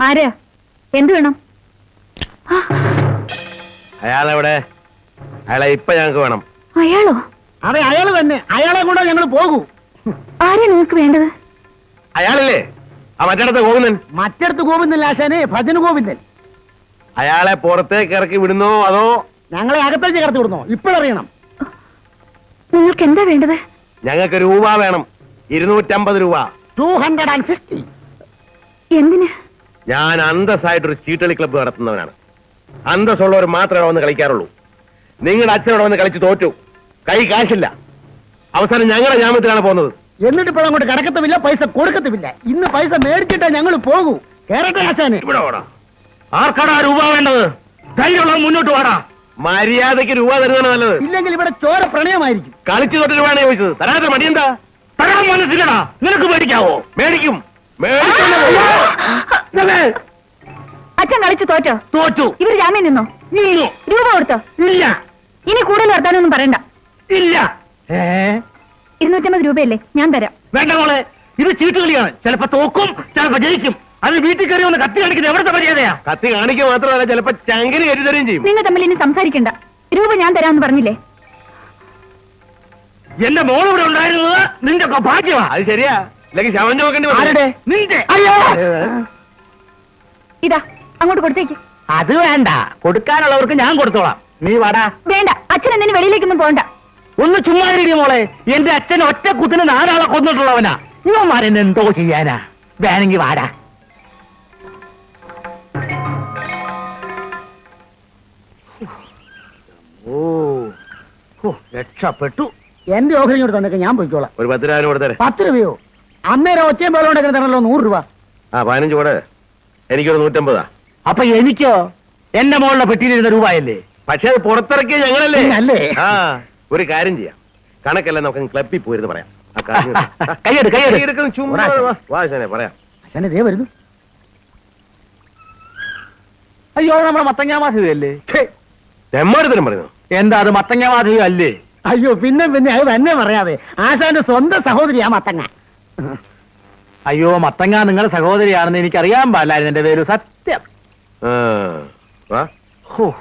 ആരാ? എന്ത് വേണം? അയാളെവിടെ? അയാളെ ഇപ്പൊ ഞങ്ങൾക്ക് വേണം. അയാളോ? അതെ അയാൾ തന്നെ. അയാളെ കൂടെ ഞങ്ങൾ പോകൂ. ആരാ നിങ്ങൾക്ക് വേണ്ടത്? അയാളല്ലേ? ആ മറ്റടത്ത് ഗോവിന്ദൻ. മറ്റിടത്ത് ഗോവിന്ദൻ ആശാനെ ഭജന ഗോവിന്ദൻ. അയാളെ പുറത്തേക്ക് ഇറക്കി വിടുന്നോ അതോ? ഞങ്ങളെ അകത്തേക്ക് കടത്തി വിടുന്നോ? ഇപ്പോഴറിയണം. നിങ്ങൾക്ക് എന്താ വേണ്ടത്? ഞങ്ങൾക്ക് രൂപ വേണം. ഇരുന്നൂറ്റമ്പത് രൂപ. ടു ഹൺഡ്രഡ് ആൻഡ് ഫിഫ്റ്റി എന്തിന്? ഞാൻ അന്തസ്സായിട്ടൊരു ചീട്ടളി ക്ലബ്ബ് നടത്തുന്നവനാണ്. അന്തസ്സുള്ളവർ മാത്രമേ അവിടെ വന്ന് കളിക്കാറുള്ളൂ. നിങ്ങളുടെ അച്ഛനോട് വന്ന് കളിച്ച് തോറ്റു. കൈ കാശില്ല. അവസാനം ഞങ്ങളുടെ ജാമ്യത്തിലാണ് പോകുന്നത്. എന്നിട്ട് ഇപ്പോൾ അങ്ങോട്ട് കിടക്കത്തുമില്ല പൈസ കൊടുക്കത്തുമില്ല. ഇന്ന് പൈസ മേടിച്ചിട്ടേ ഞങ്ങൾ പോകൂ. കേരട്ടെ ആശാനെ? ഇവിടെ ഓടാ ആർക്കാടാ രൂപ വേണ്ടത്? ധൈര്യമുള്ള മുന്നോട്ട് വാടാ. മര്യാദയ്ക്ക് രൂപ തരുന്നതാണ് നല്ലത്. ഇല്ലെങ്കിൽ ഇവിടെ ചോര പ്രണയമായിരിക്കും. കളിച്ചു തൊട്ട് രൂപയാണ് ചോദിച്ചത്. തരാത്ത മടിയെന്താ? തരാൻ മനസ്സിലടാ നിനക്ക് മേടിക്കാവോ? മേടിക്കും. പോ. അച്ഛൻ കളിച്ചു തോറ്റോ? തോറ്റു. ഇവർ ജാമ്യം നിന്നോ? നിന്നു. രൂപ കൊടുത്തോ? ഇല്ല. ഇനി കൂടുതൽ വർത്താനൊന്നും പറയണ്ട. ഇല്ല. ഇരുന്നൂറ്റമ്പത് രൂപയല്ലേ? ഞാൻ തരാം. വേണ്ട മോളെ. ഇത് ചീട്ടുകളിയാണ് ചിലപ്പോ തോക്കും ചിലപ്പോ ജയിക്കും. അത് വീട്ടിൽ കയറി ഒന്ന് കത്തി കാണിക്കുന്നത് എവിടുത്തെ മര്യാദയാ? കത്തി കാണിക്കുക മാത്രമല്ല ചിലപ്പോ ചങ്കിന് കയറ്റി തരുകയും ചെയ്യും. നിങ്ങൾ തമ്മിൽ ഇനി സംസാരിക്കണ്ട. രൂപ ഞാൻ തരാമെന്ന് പറഞ്ഞില്ലേ? എന്റെ മോൾ ഇവിടെ ഉണ്ടായിരുന്നത് നിന്റെ ഭാഗ്യമാ. അത് ശരിയാ. അല്ലെങ്കിൽ ശവം ചോക്കേണ്ടി? നിന്റെ. അയ്യോ! ഇതാ അങ്ങോട്ട് കൊടുത്തേക്ക്. അത് വേണ്ട. കൊടുക്കാനുള്ളവർക്ക് ഞാൻ കൊടുത്തോളാം. നീ വാടാ. വേണ്ട അച്ഛൻ എന്നെ വെളിയിലേക്കൊന്നും പോകണ്ട. ഒന്ന് ചുമ്മാതിരി മോളെ. എന്റെ അച്ഛൻ ഒറ്റ കുത്തിന് നാലാളെ കൊന്നിട്ടുള്ളവനാ. ഇവന്മാരെന്നെ എന്തോ ചെയ്യാനാ. വേണമെങ്കിൽ വാടാ. ഓ രക്ഷപ്പെട്ടു. എന്റെ ഓഹരി ഇങ്ങോട്ട് തന്നേക്ക് ഞാൻ പോയിക്കോളാം. ഒരു പത്ത് രൂപ കൊടുത്തരെ. പത്ത് രൂപയോ? അമ്മേരെ ഒച്ചയും പേരും ഉണ്ടാക്കുന്ന തരണല്ലോ നൂറ് രൂപ. ആ പതിനഞ്ച് കൂടെ. എനിക്കൊരു നൂറ്റമ്പതാ. അപ്പൊ എനിക്കോ? എന്റെ മോളിലെ പെട്ടിയിലിരുന്ന രൂപയല്ലേ? പക്ഷെ അത് പുറത്തിറക്കിയ ഞങ്ങളല്ലേ? അല്ലേ? ആ ഒരു കാര്യം ചെയ്യാം. കണക്കല്ല നമുക്ക് ക്ലബിൽ പോയിരുന്നു പറയാം. ആ കാര്യം കൈയെടു കൈയെടു. എടുക്കുന്ന ചുമ്മാ വാ, വാ ശനെ പറയാം. അച്ഛനെ ദേ വരുന്നു. അയ്യോ അത് നമ്മുടെ മത്തങ്ങാ മാധവിയല്ലേ തെമ്മാടുത്തരം പറയുന്നു. എന്താ അത് മത്തങ്ങാ മാധവി അല്ലേ? അയ്യോ പിന്നെ പിന്നെ അത് തന്നെ പറയാതെ ആശാന്റെ സ്വന്തം സഹോദരിയാ മത്തങ്ങ. അയ്യോ മത്തങ്ങ നിങ്ങൾ സഹോദരിയാണെന്ന് എനിക്കറിയാൻ പാടില്ലായിരുന്നു എന്റെ പേര്. സത്യം. ആ, ഹോ.